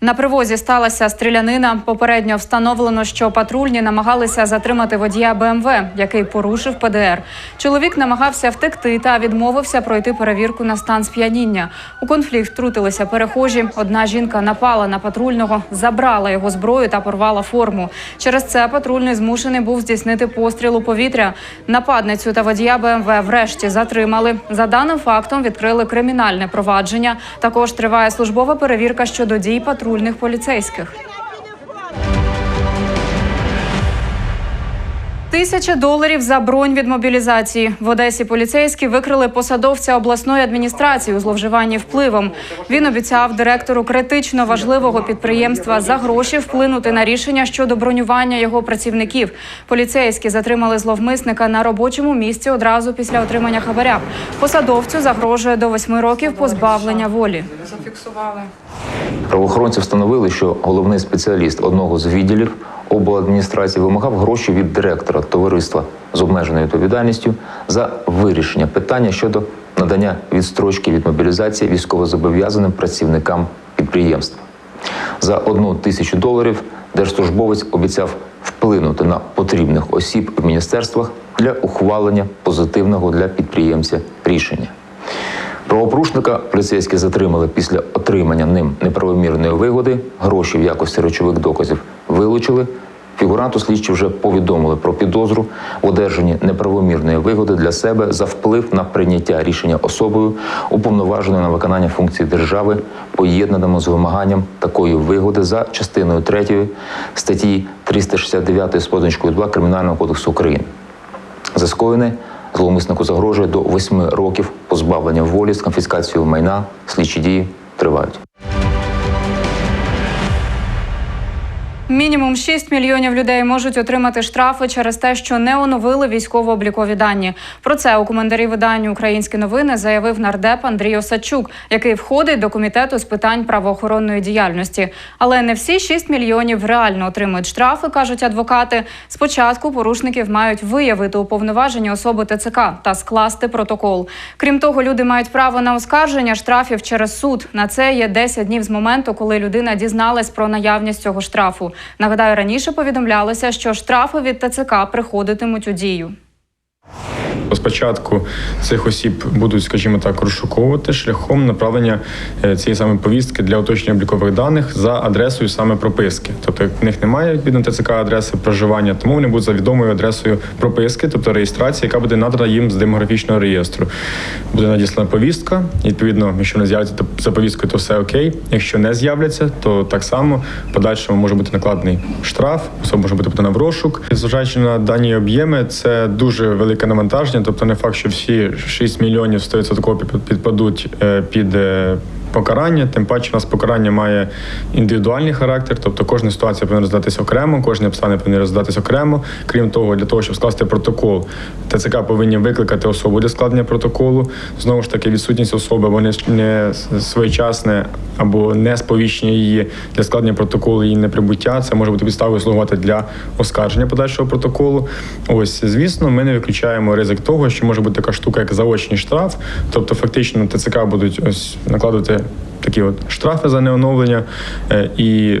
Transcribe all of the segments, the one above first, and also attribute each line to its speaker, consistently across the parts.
Speaker 1: На привозі сталася стрілянина. Попередньо встановлено, що патрульні намагалися затримати водія БМВ, який порушив ПДР. Чоловік намагався втекти та відмовився пройти перевірку на стан сп'яніння. У конфлікт втрутилися перехожі. Одна жінка напала на патрульного, забрала його зброю та порвала форму. Через це патрульний змушений був здійснити постріл у повітря. Нападницю та водія БМВ врешті затримали. За даним фактом відкрили кримінальне провадження. Також триває службова перевірка щодо дій патрульних поліцейських. Тисяча доларів за бронь від мобілізації. В Одесі поліцейські викрили посадовця обласної адміністрації у зловживанні впливом. Він обіцяв директору критично важливого підприємства за гроші вплинути на рішення щодо бронювання його працівників. Поліцейські затримали зловмисника на робочому місці одразу після отримання хабаря. Посадовцю загрожує до восьми років позбавлення волі.
Speaker 2: Зафіксували.
Speaker 3: Правоохоронці встановили, що головний спеціаліст одного з відділів обладміністрації вимагав гроші від директора товариства з обмеженою відповідальністю за вирішення питання щодо надання відстрочки від мобілізації військовозобов'язаним працівникам підприємства. За одну тисячу доларів держслужбовець обіцяв вплинути на потрібних осіб в міністерствах для ухвалення позитивного для підприємця рішення. Правопорушника поліцейські затримали після отримання ним неправомірної вигоди. Гроші в якості речових доказів вилучили. Фігуранту слідчі вже повідомили про підозру в одержанні неправомірної вигоди для себе за вплив на прийняття рішення особою, уповноваженою на виконання функцій держави, поєднаному з вимаганням такої вигоди за частиною 3 статті 369 з позначкою 2 Кримінального кодексу України. За скоєне зловмиснику загрожує до 8 років позбавлення волі з конфіскацією майна. Слідчі дії тривають.
Speaker 1: Мінімум 6 мільйонів людей можуть отримати штрафи через те, що не оновили військово-облікові дані. Про це у коментарі виданню Українські новини заявив нардеп Андрій Осадчук, який входить до комітету з питань правоохоронної діяльності. Але не всі 6 мільйонів реально отримують штрафи, кажуть адвокати. Спочатку порушників мають виявити уповноважені особи ТЦК та скласти протокол. Крім того, люди мають право на оскарження штрафів через суд. На це є 10 днів з моменту, коли людина дізналась про наявність цього штрафу. Нагадаю, раніше повідомлялося, що штрафи від ТЦК приходитимуть у дію.
Speaker 4: Спочатку цих осіб будуть, скажімо так, розшуковувати шляхом направлення е, цієї саме повістки для уточнення облікових даних за адресою саме прописки. Тобто в них немає відповідно ТЦК адреси проживання, тому вони будуть за відомою адресою прописки, тобто реєстрації, яка буде надана їм з демографічного реєстру. Буде надіслана повістка. Відповідно, якщо не з'являться за повісткою, то все окей. Якщо не з'являться, то так само в подальшому може бути накладений штраф, особа може бути подана в розшук. Зважаючи на дані об'єми, це дуже велике навантаження. Тобто не факт, що всі 6 мільйонів 100% під- підпадуть е, під е, покарання. Тим паче, у нас покарання має індивідуальний характер, тобто кожна ситуація повинна розглядатися окремо, кожні обставини повинні розглядатися окремо. Крім того, для того, щоб скласти протокол, ТЦК повинні викликати особу для складення протоколу. Знову ж таки, відсутність особи, вони не своєчасне або не сповіщення її для складення протоколу, її неприбуття. Це може бути підставою слугувати для оскарження подальшого протоколу. Ось, звісно, ми не виключаємо ризик того, що може бути така штука, як заочний штраф. Тобто, фактично, ТЦК будуть ось накладувати такі от штрафи за неоновлення е, і.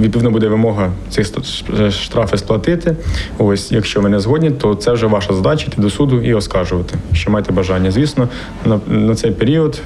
Speaker 4: Відповідно буде вимога ці ст- штрафи сплатити. Ось, якщо ви не згодні, то це вже ваша задача йти до суду і оскаржувати, що маєте бажання. Звісно, на, на цей період,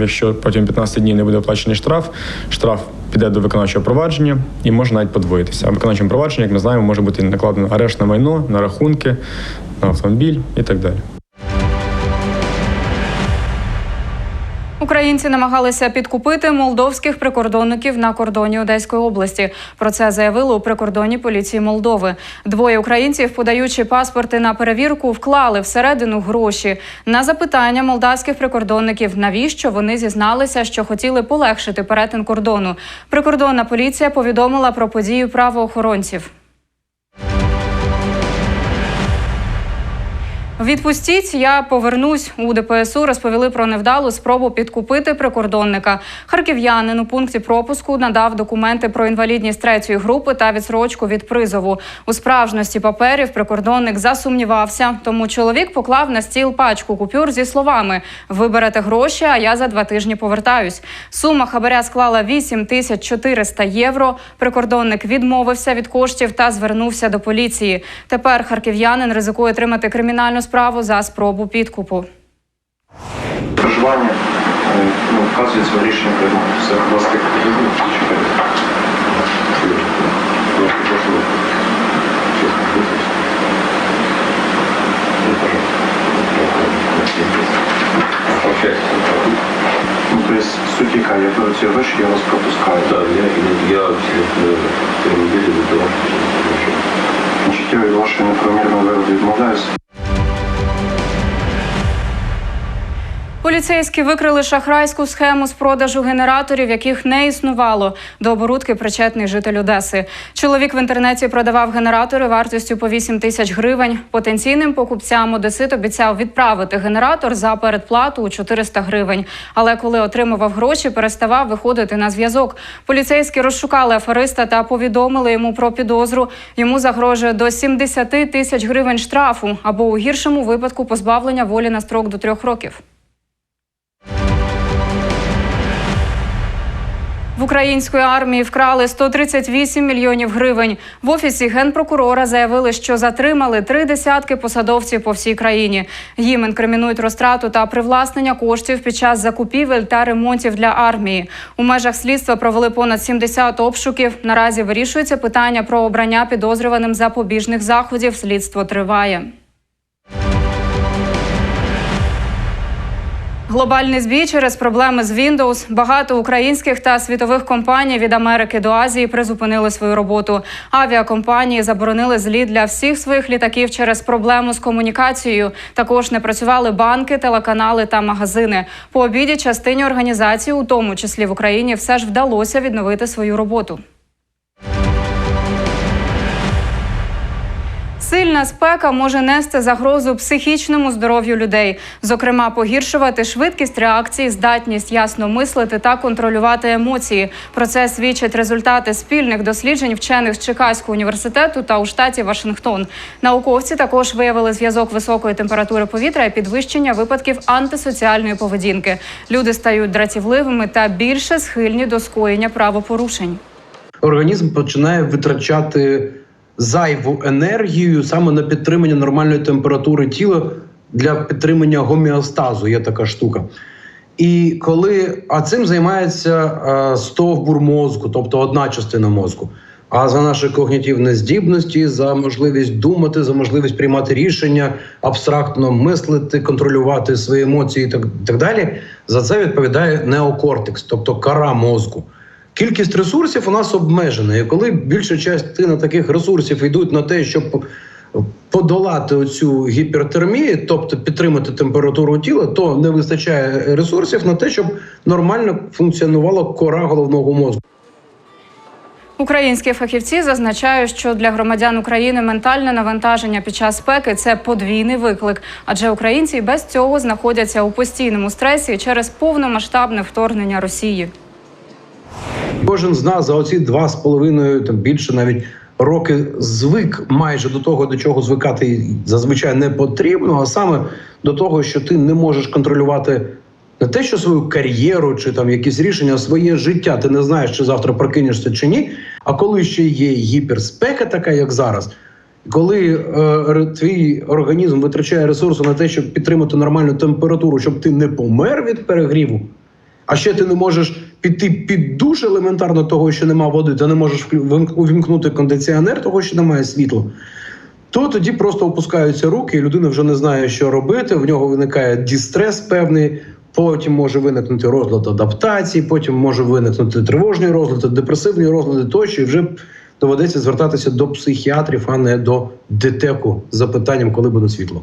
Speaker 4: якщо протягом 15 днів не буде оплачений штраф, штраф піде до виконавчого провадження і може навіть подвоїтися. А виконавчим провадженням, як ми знаємо, може бути накладено арешт на майно, на рахунки, на автомобіль і так далі.
Speaker 1: Українці намагалися підкупити молдовських прикордонників на кордоні Одеської області. Про це заявили у прикордонній поліції Молдови. Двоє українців, подаючи паспорти на перевірку, вклали всередину гроші. На запитання молдавських прикордонників, навіщо вони зізналися, що хотіли полегшити перетин кордону. Прикордонна поліція повідомила про подію правоохоронців. Відпустіть, я повернусь у ДПСУ. Розповіли про невдалу спробу підкупити прикордонника. Харків'янин у пункті пропуску надав документи про інвалідність третьої групи та відсрочку від призову. У справжності паперів прикордонник засумнівався, тому чоловік поклав на стіл пачку купюр зі словами: Виберете гроші, а я за два тижні повертаюсь. Сума хабаря склала 8 тисяч 400 євро. Прикордонник відмовився від коштів та звернувся до поліції. Тепер харків'янин ризикує отримати кримінальну справу за спробу підкупу.
Speaker 2: проживання е, ну, вказується в рішенні приймати. Все, будь ласка, Ну, то есть суть яка, я беру ці гроші, я вас пропускаю.
Speaker 5: Да, я, я, я три недели до того,
Speaker 2: Значить, я від вашої неправомірної виводу відмовляюся.
Speaker 1: Поліцейські викрили шахрайську схему з продажу генераторів, яких не існувало. До оборудки причетний житель Одеси. Чоловік в інтернеті продавав генератори вартістю по 8 тисяч гривень. Потенційним покупцям Одесит обіцяв відправити генератор за передплату у 400 гривень. Але коли отримував гроші, переставав виходити на зв'язок. Поліцейські розшукали афериста та повідомили йому про підозру. Йому загрожує до 70 тисяч гривень штрафу або у гіршому випадку позбавлення волі на строк до трьох років. В української армії вкрали 138 мільйонів гривень. В офісі генпрокурора заявили, що затримали три десятки посадовців по всій країні. Їм інкримінують розтрату та привласнення коштів під час закупівель та ремонтів для армії. У межах слідства провели понад 70 обшуків. Наразі вирішується питання про обрання підозрюваним запобіжних заходів. Слідство триває. Глобальний збій через проблеми з Windows. Багато українських та світових компаній від Америки до Азії призупинили свою роботу. Авіакомпанії заборонили зліт для всіх своїх літаків через проблему з комунікацією. Також не працювали банки, телеканали та магазини. По обіді частині організації, у тому числі в Україні, все ж вдалося відновити свою роботу. Сильна спека може нести загрозу психічному здоров'ю людей, зокрема, погіршувати швидкість реакції, здатність ясно мислити та контролювати емоції. Про це свідчать результати спільних досліджень вчених з Чикаського університету та у штаті Вашингтон. Науковці також виявили зв'язок високої температури повітря і підвищення випадків антисоціальної поведінки. Люди стають дратівливими та більше схильні до скоєння правопорушень.
Speaker 6: організм починає витрачати зайву енергію саме на підтримання нормальної температури тіла для підтримання гомеостазу. Є така штука. І коли а цим займається е, стовбур мозку, тобто одна частина мозку. А за наші когнітивні здібності, за можливість думати, за можливість приймати рішення, абстрактно мислити, контролювати свої емоції, і так, так далі. За це відповідає неокортекс, тобто кора мозку. Кількість ресурсів у нас обмежена, і коли більша частина таких ресурсів йдуть на те, щоб подолати оцю гіпертермію, тобто підтримати температуру тіла, то не вистачає ресурсів на те, щоб нормально функціонувала кора головного мозку.
Speaker 1: Українські фахівці зазначають, що для громадян України ментальне навантаження під час спеки це подвійний виклик, адже українці без цього знаходяться у постійному стресі через повномасштабне вторгнення Росії.
Speaker 6: Кожен з нас за оці два з половиною, там більше навіть роки звик майже до того, до чого звикати зазвичай не потрібно, а саме до того, що ти не можеш контролювати не те, що свою кар'єру чи там якісь рішення, своє життя. Ти не знаєш, чи завтра прокинешся чи ні. А коли ще є гіперспека, така як зараз. Коли е, твій організм витрачає ресурси на те, щоб підтримати нормальну температуру, щоб ти не помер від перегріву, а ще ти не можеш піти під душ елементарно того, що нема води, ти не можеш увімкнути кондиціонер, того, що немає світла. То тоді просто опускаються руки, і людина вже не знає, що робити. В нього виникає дістрес певний. Потім може виникнути розлад адаптації, потім може виникнути тривожний розлад, депресивні розлади тощо, і вже доведеться звертатися до психіатрів, а не до ДТЕКу з запитанням, коли буде світло.